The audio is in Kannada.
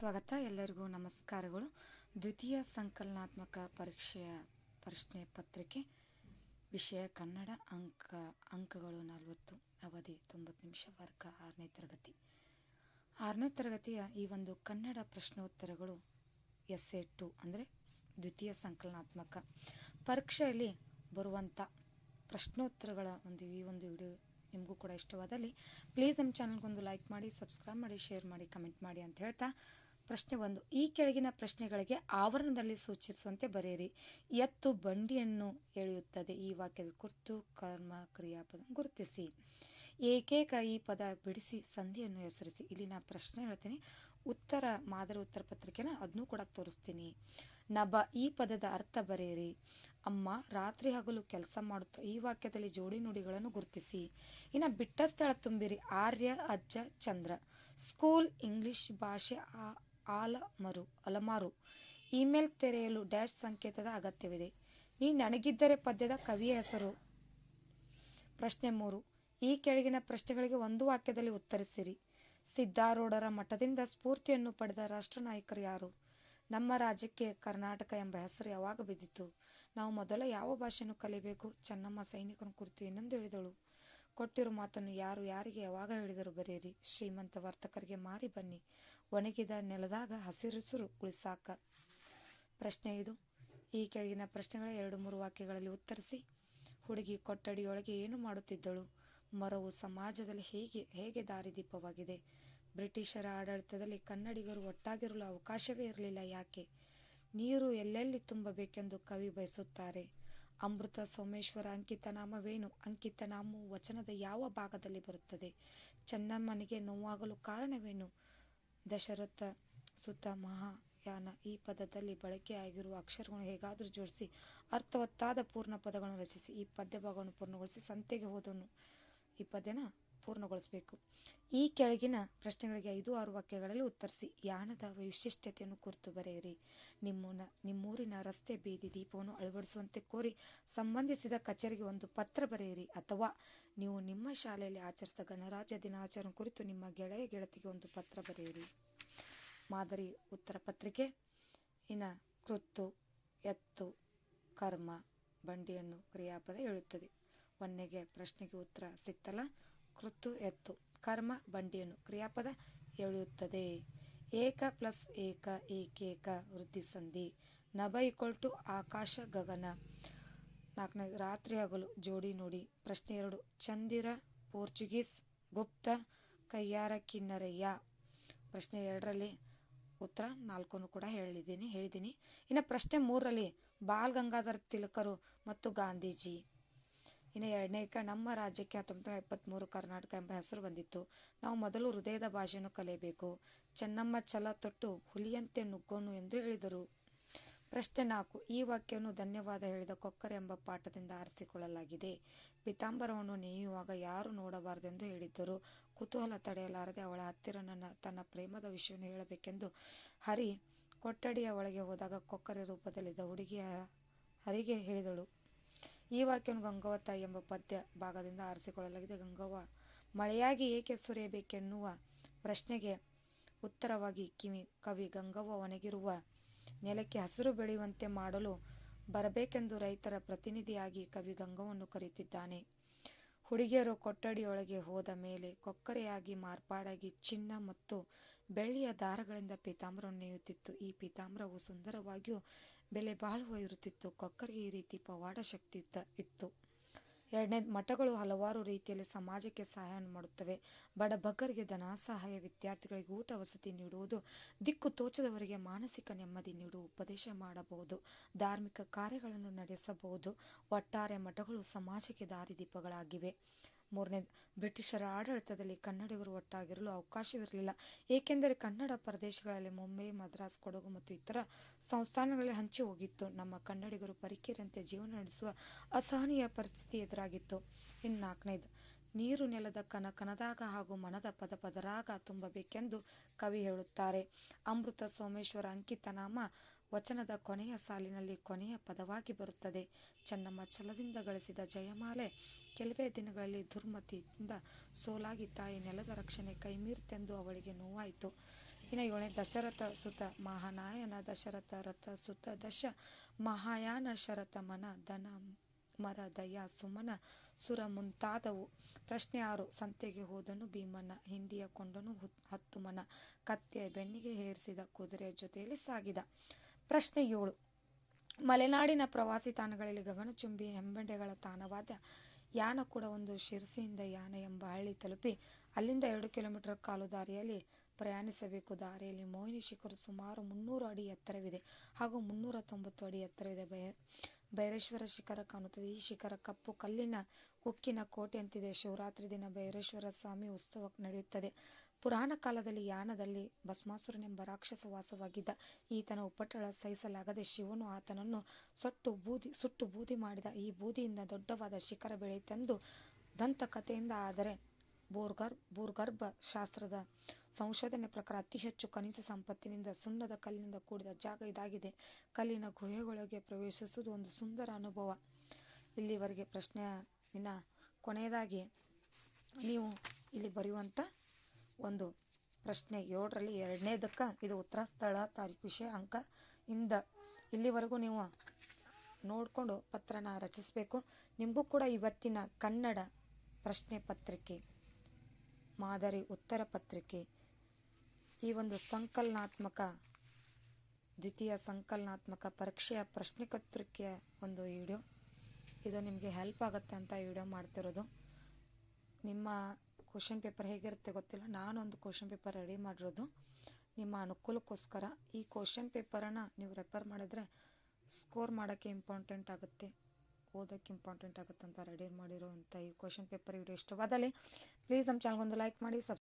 ಸ್ವಾಗತ ಎಲ್ಲರಿಗೂ ನಮಸ್ಕಾರಗಳು. ದ್ವಿತೀಯ ಸಂಕಲನಾತ್ಮಕ ಪರೀಕ್ಷೆಯ ಪ್ರಶ್ನೆ ಪತ್ರಿಕೆ, ವಿಷಯ ಕನ್ನಡ ಅಂಕ, ಅಂಕಗಳು ನಲವತ್ತು, ಅವಧಿ ತೊಂಬತ್ತು ನಿಮಿಷ, ವರ್ಗ ಆರನೇ ತರಗತಿ. ಆರನೇ ತರಗತಿಯ ಈ ಒಂದು ಕನ್ನಡ ಪ್ರಶ್ನೋತ್ತರಗಳು ಎಸ್ ಎ ಟು ಅಂದರೆ ದ್ವಿತೀಯ ಸಂಕಲನಾತ್ಮಕ ಪರೀಕ್ಷೆಯಲ್ಲಿ ಬರುವಂಥ ಪ್ರಶ್ನೋತ್ತರಗಳ ಒಂದು ಈ ಒಂದು ವಿಡಿಯೋ ನಿಮಗೂ ಕೂಡ ಇಷ್ಟವಾದಲ್ಲಿ ಪ್ಲೀಸ್ ನಮ್ಮ ಚಾನಲ್ಗೊಂದು ಲೈಕ್ ಮಾಡಿ ಸಬ್ಸ್ಕ್ರೈಬ್ ಮಾಡಿ ಶೇರ್ ಮಾಡಿ ಕಮೆಂಟ್ ಮಾಡಿ ಅಂತ ಹೇಳ್ತಾ ಪ್ರಶ್ನೆ ಒಂದು. ಈ ಕೆಳಗಿನ ಪ್ರಶ್ನೆಗಳಿಗೆ ಆವರಣದಲ್ಲಿ ಸೂಚಿಸುವಂತೆ ಬರೆಯಿರಿ. ಎತ್ತು ಬಂಡಿಯನ್ನು ಎಳೆಯುತ್ತದೆ. ಈ ವಾಕ್ಯದ ಕುರಿತು ಕರ್ಮ, ಕ್ರಿಯಾಪದ ಗುರುತಿಸಿ. ಏಕೇಕ ಈ ಪದ ಬಿಡಿಸಿ ಸಂಧಿಯನ್ನು ಹೆಸರಿಸಿ? ಇಲ್ಲಿ ನಾ ಪ್ರಶ್ನೆ ಹೇಳ್ತೀನಿ. ಉತ್ತರ, ಮಾದರಿ ಉತ್ತರ ಪತ್ರಿಕೆನ ಅದನ್ನೂ ಕೂಡ ತೋರಿಸ್ತೀನಿ. ನಭ, ಈ ಪದದ ಅರ್ಥ ಬರೆಯಿರಿ. ಅಮ್ಮ, ರಾತ್ರಿ ಹಗಲು ಕೆಲಸ ಮಾಡುತ್ತಾ ಈ ವಾಕ್ಯದಲ್ಲಿ ಜೋಡಿ ನುಡಿಗಳನ್ನು ಗುರುತಿಸಿ. ಇನ್ನು ಬಿಟ್ಟ ಸ್ಥಳ ತುಂಬಿರಿ. ಆರ್ಯ, ಅಜ್ಜ, ಚಂದ್ರ. ಸ್ಕೂಲ್ ಇಂಗ್ಲಿಷ್ ಭಾಷೆ ಆಲಮರು, ಅಲಮಾರು. ಇಮೇಲ್ ತೆರೆಯಲು ಡ್ಯಾಶ್ ಸಂಕೇತದ ಅಗತ್ಯವಿದೆ. ನೀ ನನಗಿದ್ದರೆ ಪದ್ಯದ ಕವಿಯ ಹೆಸರು. ಪ್ರಶ್ನೆ ಮೂರು. ಈ ಕೆಳಗಿನ ಪ್ರಶ್ನೆಗಳಿಗೆ ಒಂದು ವಾಕ್ಯದಲ್ಲಿ ಉತ್ತರಿಸಿರಿ. ಸಿದ್ಧಾರೂಢರ ಮಠದಿಂದ ಸ್ಫೂರ್ತಿಯನ್ನು ಪಡೆದ ರಾಷ್ಟ್ರ ನಾಯಕರು ಯಾರು? ನಮ್ಮ ರಾಜ್ಯಕ್ಕೆ ಕರ್ನಾಟಕ ಎಂಬ ಹೆಸರು ಯಾವಾಗ ಬಿದ್ದಿತು? ನಾವು ಮೊದಲ ಯಾವ ಭಾಷೆಯನ್ನು ಕಲಿಬೇಕು ಚೆನ್ನಮ್ಮ ಸೈನಿಕನ ಕುರಿತು ಇನ್ನೊಂದು ಹೇಳಿದಳು. ಕೊಟ್ಟಿರೋ ಮಾತನ್ನು ಯಾರು ಯಾರಿಗೆ ಯಾವಾಗ ಹೇಳಿದರು ಬರೆಯಿರಿ. ಶ್ರೀಮಂತ ವರ್ತಕರಿಗೆ ಮಾರಿ ಬನ್ನಿ. ಒಣಗಿದ ನೆಲದಾಗ ಹಸಿರುಸಿರು ಉಳಿಸಾಕ ಪ್ರಶ್ನೆ ಇದು. ಈ ಕೆಳಗಿನ ಪ್ರಶ್ನೆಗಳ ಎರಡು ಮೂರು ವಾಕ್ಯಗಳಲ್ಲಿ ಉತ್ತರಿಸಿ, ಹುಡುಗಿ ಕೊಠಡಿಯೊಳಗೆ ಏನು ಮಾಡುತ್ತಿದ್ದಳು? ಮರವು ಸಮಾಜದಲ್ಲಿ ಹೇಗೆ ಹೇಗೆ ದಾರಿದೀಪವಾಗಿದೆ ಬ್ರಿಟಿಷರ ಆಡಳಿತದಲ್ಲಿ ಕನ್ನಡಿಗರು ಒಟ್ಟಾಗಿರಲು ಅವಕಾಶವೇ ಇರಲಿಲ್ಲ ಯಾಕೆ? ನೀರು ಎಲ್ಲೆಲ್ಲಿ ತುಂಬಬೇಕೆಂದು ಕವಿ ಬಯಸುತ್ತಾರೆ. ಅಮೃತ ಸೋಮೇಶ್ವರ ಅಂಕಿತನಾಮವೇನು ಅಂಕಿತನಾಮವು ವಚನದ ಯಾವ ಭಾಗದಲ್ಲಿ ಬರುತ್ತದೆ? ಚೆನ್ನಮ್ಮನಿಗೆ ನೋವಾಗಲು ಕಾರಣವೇನು? ದಶರಥ ಸುತ ಮಹಾಯಾನ. ಈ ಪದದಲ್ಲಿ ಬಳಕೆಯಾಗಿರುವ ಅಕ್ಷರಗಳನ್ನು ಹೇಗಾದರೂ ಜೋಡಿಸಿ, ಅರ್ಥವತ್ತಾದ ಪೂರ್ಣ ಪದಗಳನ್ನು ರಚಿಸಿ, ಈ ಪದ್ಯ ಭಾಗವನ್ನು ಪೂರ್ಣಗೊಳಿಸಿ, ಸಂತೆಗೆ ಹೋದನು ಈ ಪದ್ಯನ ಪೂರ್ಣಗೊಳಿಸಬೇಕು. ಈ ಕೆಳಗಿನ ಪ್ರಶ್ನೆಗಳಿಗೆ ಐದು, ಆರು ವಾಕ್ಯಗಳಲ್ಲಿ ಉತ್ತರಿಸಿ. ಯಾಣದ ವಿಶಿಷ್ಟತೆಯನ್ನು ಕುರಿತು ಬರೆಯಿರಿ. ನಿಮ್ಮೂನ, ನಿಮ್ಮೂರಿನ ರಸ್ತೆ ಬೀದಿ ದೀಪವನ್ನು ಅಳವಡಿಸುವಂತೆ ಕೋರಿ ಸಂಬಂಧಿಸಿದ ಕಚೇರಿಗೆ ಒಂದು ಪತ್ರ ಬರೆಯಿರಿ. ಅಥವಾ ನೀವು ನಿಮ್ಮ ಶಾಲೆಯಲ್ಲಿ ಆಚರಿಸಿದ ಗಣರಾಜ್ಯ ದಿನಾಚರಣೆ ಕುರಿತು ನಿಮ್ಮ ಗೆಳೆಯ ಗೆಳತಿಗೆ ಒಂದು ಪತ್ರ ಬರೆಯಿರಿ. ಮಾದರಿ ಉತ್ತರ ಪತ್ರಿಕೆ. ಇನ್ನ ಕೃತ್ತು, ಎತ್ತು, ಕರ್ಮ, ಬಂಡಿಯನ್ನು ಕ್ರಿಯಾಪದ ಹೇಳುತ್ತದೆ. ಒಂದನೆಗೆ ಪ್ರಶ್ನೆಗೆ ಉತ್ತರ ಸಿಕ್ತಲ್ಲ ಕೃತ್ತು ಎತ್ತು, ಕರ್ಮ ಬಂಡಿಯನ್ನು ಕ್ರಿಯಾಪದ ಎಳೆಯುತ್ತದೆ. ಏಕ ಪ್ಲಸ್ ಏಕ ಏಕೇಕ ವೃದ್ಧಿ ಸಂಧಿ, ನಭ ಈಕ್ವಲ್ ಟು ಆಕಾಶ ಗಗನ. ನಾಲ್ಕನೇ, ರಾತ್ರಿ ಹಗಲು ಜೋಡಿ ನೋಡಿ. ಪ್ರಶ್ನೆ ಎರಡು, ಚಂದಿರ, ಪೋರ್ಚುಗೀಸ್, ಗುಪ್ತ, ಕೈಯಾರ ಕಿನ್ನರಯ್ಯ ಪ್ರಶ್ನೆ ಎರಡರಲ್ಲಿ ಉತ್ತರ ನಾಲ್ಕನ್ನು ಕೂಡ ಹೇಳಿದ್ದೀನಿ ಹೇಳಿದ್ದೀನಿ. ಇನ್ನು ಪ್ರಶ್ನೆ ಮೂರರಲ್ಲಿ ಬಾಲ್ ಗಂಗಾಧರ್ ತಿಲಕರು ಮತ್ತು ಗಾಂಧೀಜಿ. ಇನ್ನು ಎರಡನೇಕ ನಮ್ಮ ರಾಜ್ಯಕ್ಕೆ ಹತ್ತೊಂಬತ್ತು ನೂರ ಎಪ್ಪತ್ತ್ಮೂರು ಕರ್ನಾಟಕ ಎಂಬ ಹೆಸರು ಬಂದಿತ್ತು. ನಾವು ಮೊದಲು ಹೃದಯದ ಭಾಷೆಯನ್ನು ಕಲಿಯಬೇಕು. ಚೆನ್ನಮ್ಮ ಛಲ ತೊಟ್ಟು ಹುಲಿಯಂತೆ ನುಗ್ಗೋನು ಎಂದು ಹೇಳಿದರು. ಪ್ರಶ್ನೆ ನಾಲ್ಕು, ಈ ವಾಕ್ಯವನ್ನು ಧನ್ಯವಾದ ಹೇಳಿದ ಕೊಕ್ಕರೆ ಎಂಬ ಪಾಠದಿಂದ ಆರಿಸಿಕೊಳ್ಳಲಾಗಿದೆ. ಪಿತಾಂಬರವನ್ನು ನೇಯುವಾಗ ಯಾರು ನೋಡಬಾರದೆಂದು ಹೇಳಿದ್ದರು. ಕುತೂಹಲ ತಡೆಯಲಾರದೆ ಅವಳ ಹತ್ತಿರ ನನ್ನ ತನ್ನ ಪ್ರೇಮದ ವಿಷಯವನ್ನು ಹೇಳಬೇಕೆಂದು ಹರಿ ಕೊಠಡಿಯ ಒಳಗೆ ಹೋದಾಗ ಕೊಕ್ಕರೆ ರೂಪದಲ್ಲಿದ್ದ ಹುಡುಗಿಯ ಹರಿಗೆ ಹೇಳಿದಳು. ಈ ವಾಕ್ಯವನ್ನು ಗಂಗವತ್ತ ಎಂಬ ಪದ್ಯ ಭಾಗದಿಂದ ಆರಿಸಿಕೊಳ್ಳಲಾಗಿದೆ. ಗಂಗವ್ವ ಮಳೆಯಾಗಿ ಏಕೆ ಸುರಿಯಬೇಕೆನ್ನುವ ಪ್ರಶ್ನೆಗೆ ಉತ್ತರವಾಗಿ ಕಿವಿ, ಕವಿ ಗಂಗವ್ವ ಒಣಗಿರುವ ನೆಲಕ್ಕೆ ಹಸಿರು ಬೆಳೆಯುವಂತೆ ಮಾಡಲು ಬರಬೇಕೆಂದು ರೈತರ ಪ್ರತಿನಿಧಿಯಾಗಿ ಕವಿ ಗಂಗವನ್ನು ಕರೆಯುತ್ತಿದ್ದಾನೆ. ಹುಡುಗಿಯರು ಕೊಠಡಿಯೊಳಗೆ ಹೋದ ಮೇಲೆ ಕೊಕ್ಕರೆಯಾಗಿ ಮಾರ್ಪಾಡಾಗಿ ಚಿನ್ನ ಮತ್ತು ಬೆಳ್ಳಿಯ ದಾರಗಳಿಂದ ಪೀತಾಂಬರವನ್ನು ನೇಯುತ್ತಿತ್ತು. ಈ ಪೀತಾಂಬರವು ಸುಂದರವಾಗಿಯೂ ಬೆಲೆ ಬಾಳುವ ಇರುತ್ತಿತ್ತು ಕೊಕ್ಕರಿಗೆ ಈ ರೀತಿ ಪವಾಡ ಶಕ್ತಿ ಇತ್ತು ಎರಡನೇ ಮಠಗಳು ಹಲವಾರು ರೀತಿಯಲ್ಲಿ ಸಮಾಜಕ್ಕೆ ಸಹಾಯ ಮಾಡುತ್ತವೆ. ಬಡ ಬಗ್ಗರಿಗೆ ಧನ ಸಹಾಯ, ವಿದ್ಯಾರ್ಥಿಗಳಿಗೆ ಊಟ ವಸತಿ ನೀಡುವುದು, ದಿಕ್ಕು ತೋಚದವರಿಗೆ ಮಾನಸಿಕ ನೆಮ್ಮದಿ ನೀಡುವ ಉಪದೇಶ ಮಾಡಬಹುದು. ಧಾರ್ಮಿಕ ಕಾರ್ಯಗಳನ್ನು ನಡೆಸಬಹುದು. ಒಟ್ಟಾರೆ ಮಠಗಳು ಸಮಾಜಕ್ಕೆ ದಾರಿದೀಪಗಳಾಗಿವೆ. ಮೂರನೇ, ಬ್ರಿಟಿಷರ ಆಡಳಿತದಲ್ಲಿ ಕನ್ನಡಿಗರು ಒಟ್ಟಾಗಿರಲು ಅವಕಾಶವಿರಲಿಲ್ಲ. ಏಕೆಂದರೆ ಕನ್ನಡ ಪ್ರದೇಶಗಳಲ್ಲಿ ಮುಂಬೈ ಮದ್ರಾಸ್, ಕೊಡಗು ಮತ್ತು ಇತರ ಸಂಸ್ಥಾನಗಳಲ್ಲಿ ಹಂಚಿ ಹೋಗಿತ್ತು. ನಮ್ಮ ಕನ್ನಡಿಗರು ಪರಿಕೆರಂತೆ ಜೀವನ ನಡೆಸುವ ಅಸಹನೀಯ ಪರಿಸ್ಥಿತಿ ಎದುರಾಗಿತ್ತು. ಇನ್ನು ನಾಲ್ಕನೇದು ನೀರು ನೆಲದ ಕನ ಕನದಾಗ ಹಾಗೂ ಮನದ ಪದ ಪದರಾಗ ತುಂಬಬೇಕೆಂದು ಕವಿ ಹೇಳುತ್ತಾರೆ. ಅಮೃತ ಸೋಮೇಶ್ವರ ಅಂಕಿತನಾಮ ವಚನದ ಕೊನೆಯ ಸಾಲಿನಲ್ಲಿ ಕೊನೆಯ ಪದವಾಗಿ ಬರುತ್ತದೆ. ಚೆನ್ನಮ್ಮ ಛಲದಿಂದ ಗಳಿಸಿದ ಜಯಮಾಲೆ ಕೆಲವೇ ದಿನಗಳಲ್ಲಿ ದುರ್ಮತಿಯಿಂದ ಸೋಲಾಗಿ ತಾಯಿ ನೆಲದ ರಕ್ಷಣೆ ಕೈಮೀರ್ತೆಂದು ಅವಳಿಗೆ ನೋವಾಯಿತು. ಇನ್ನು ಏಳನೇ ದಶರಥ ಸುತ ಮಹಾನಾಯನ ದಶರಥ ರಥ ಸುತ ದಶ ಮಹಾಯಾನ ಶರಥ ಮನ ದನ ಮರ ದಯಾ, ಸುಮನ ಸುರ ಮುಂತಾದವು. ಪ್ರಶ್ನೆ ಆರು ಸಂತೆಗೆ ಹೋದನು ಭೀಮನ ಹಿಂಡಿಯ ಕೊಂಡನು ಹತ್ತು ಮನ ಕತ್ತೆಯ ಬೆನ್ನಿಗೆ ಹೇರಿಸಿದ ಕುದುರೆಯ ಜೊತೆಯಲ್ಲಿ ಸಾಗಿದ. ಪ್ರಶ್ನೆ ಏಳು ಮಲೆನಾಡಿನ ಪ್ರವಾಸಿ ತಾಣಗಳಲ್ಲಿ ಗಗನಚುಂಬಿ ಹೆಂಬಂಡೆಗಳ ತಾಣವಾದ ಯಾನ ಕೂಡ ಒಂದು ಶಿರಸಿಯಿಂದ ಯಾನ ಎಂಬ ಹಳ್ಳಿ ತಲುಪಿ ಅಲ್ಲಿಂದ ಎರಡು ಕಿಲೋಮೀಟರ್ ಕಾಲು ದಾರಿಯಲ್ಲಿ ಪ್ರಯಾಣಿಸಬೇಕು. ದಾರಿಯಲ್ಲಿ ಮೋಹಿನಿ ಶಿಖರ ಸುಮಾರು ಮುನ್ನೂರು ಅಡಿ ಎತ್ತರವಿದೆ ಹಾಗೂ ಮುನ್ನೂರ ತೊಂಬತ್ತು ಅಡಿ ಎತ್ತರವಿದೆ. ಬೈ ಭೈರೇಶ್ವರ ಶಿಖರ ಕಾಣುತ್ತದೆ. ಈ ಶಿಖರ ಕಪ್ಪು ಕಲ್ಲಿನ ಉಕ್ಕಿನ ಕೋಟೆಯಂತಿದೆ ಶಿವರಾತ್ರಿ ದಿನ ಭೈರೇಶ್ವರ ಸ್ವಾಮಿ ಉತ್ಸವ ನಡೆಯುತ್ತದೆ. ಪುರಾಣ ಕಾಲದಲ್ಲಿ ಯಾಣದಲ್ಲಿ ಭಸ್ಮಾಸುರನೆಂಬ ರಾಕ್ಷಸ ವಾಸವಾಗಿದ್ದ ಈತನ ಉಪಟಳ ಸಹಿಸಲಾಗದೆ ಶಿವನು ಆತನನ್ನು ಸೊಟ್ಟು ಬೂದಿ, ಸುಟ್ಟು ಬೂದಿ ಮಾಡಿದ. ಈ ಬೂದಿಯಿಂದ ದೊಡ್ಡವಾದ ಶಿಖರ ಬೆಳೆಯಿತೆಂದು ದಂತಕಥೆಯಿಂದ ಆದರೆ ಬೋರ್ಗರ್ ಬೋರ್ಗರ್ಭ ಶಾಸ್ತ್ರದ ಸಂಶೋಧನೆ ಪ್ರಕಾರ ಅತಿ ಹೆಚ್ಚು ಖನಿಜ ಸಂಪತ್ತಿನಿಂದ, ಸುಣ್ಣದ ಕಲ್ಲಿನಿಂದ ಕೂಡಿದ ಜಾಗ ಇದಾಗಿದೆ. ಕಲ್ಲಿನ ಗುಹೆಯೊಳಗೆ ಪ್ರವೇಶಿಸುವುದು ಒಂದು ಸುಂದರ ಅನುಭವ. ಇಲ್ಲಿವರೆಗೆ ಪ್ರಶ್ನೆಯ ಇನ್ನು ಕೊನೆಯದಾಗಿ. ನೀವು ಇಲ್ಲಿ ಬರೆಯುವಂಥ ಒಂದು ಪ್ರಶ್ನೆ, ಏಳರಲ್ಲಿ ಎರಡನೇದಕ್ಕೆ ಇದು ಉತ್ತರ ಸ್ಥಳ ತಾರೀಕು ವಿಷಯ ಅಂಕ ಇಂದ. ಇಲ್ಲಿವರೆಗೂ ನೀವು ನೋಡಿಕೊಂಡು ಪತ್ರನ ರಚಿಸಬೇಕು. ನಿಮಗೂ ಕೂಡ ಇವತ್ತಿನ ಕನ್ನಡ ಪ್ರಶ್ನೆ ಪತ್ರಿಕೆ, ಮಾದರಿ ಉತ್ತರ ಪತ್ರಿಕೆ ಈ ಒಂದು ಸಂಕಲನಾತ್ಮಕ, ದ್ವಿತೀಯ ಸಂಕಲನಾತ್ಮಕ ಪರೀಕ್ಷೆಯ ಪ್ರಶ್ನೆ ಪತ್ರಿಕೆಯ ಒಂದು ವಿಡಿಯೋ. ಇದು ನಿಮಗೆ ಹೆಲ್ಪ್ ಆಗುತ್ತೆ ಅಂತ ವಿಡಿಯೋ ಮಾಡ್ತಿರೋದು. ನಿಮ್ಮ ಕ್ವಶನ್ ಪೇಪರ್ ಹೇಗಿರುತ್ತೆ ಗೊತ್ತಿಲ್ಲ. ನಾನೊಂದು ಕ್ವಶನ್ ಪೇಪರ್ ರೆಡಿ ಮಾಡಿರೋದು. ನಿಮ್ಮ ಅನುಕೂಲಕ್ಕೋಸ್ಕರ ಈ ಕ್ವಶನ್ ಪೇಪರನ್ನು ನೀವು ರೆಫರ್ ಮಾಡಿದ್ರೆ ಸ್ಕೋರ್ ಮಾಡೋಕ್ಕೆ ಇಂಪಾರ್ಟೆಂಟ್ ಆಗುತ್ತೆ, ಓದೋಕ್ಕೆ ಇಂಪಾರ್ಟೆಂಟ್ ಆಗುತ್ತೆ ಅಂತ ರೆಡಿ ಮಾಡಿರೋ ಈ ಕ್ವಶನ್ ಪೇಪರ್ ವಿಡಿಯೋ ಇಷ್ಟವಾದಲ್ಲಿ ಪ್ಲೀಸ್ ನಮ್ಮ ಚಾನಲ್ಗೊಂದು ಲೈಕ್ ಮಾಡಿ ಸಬ್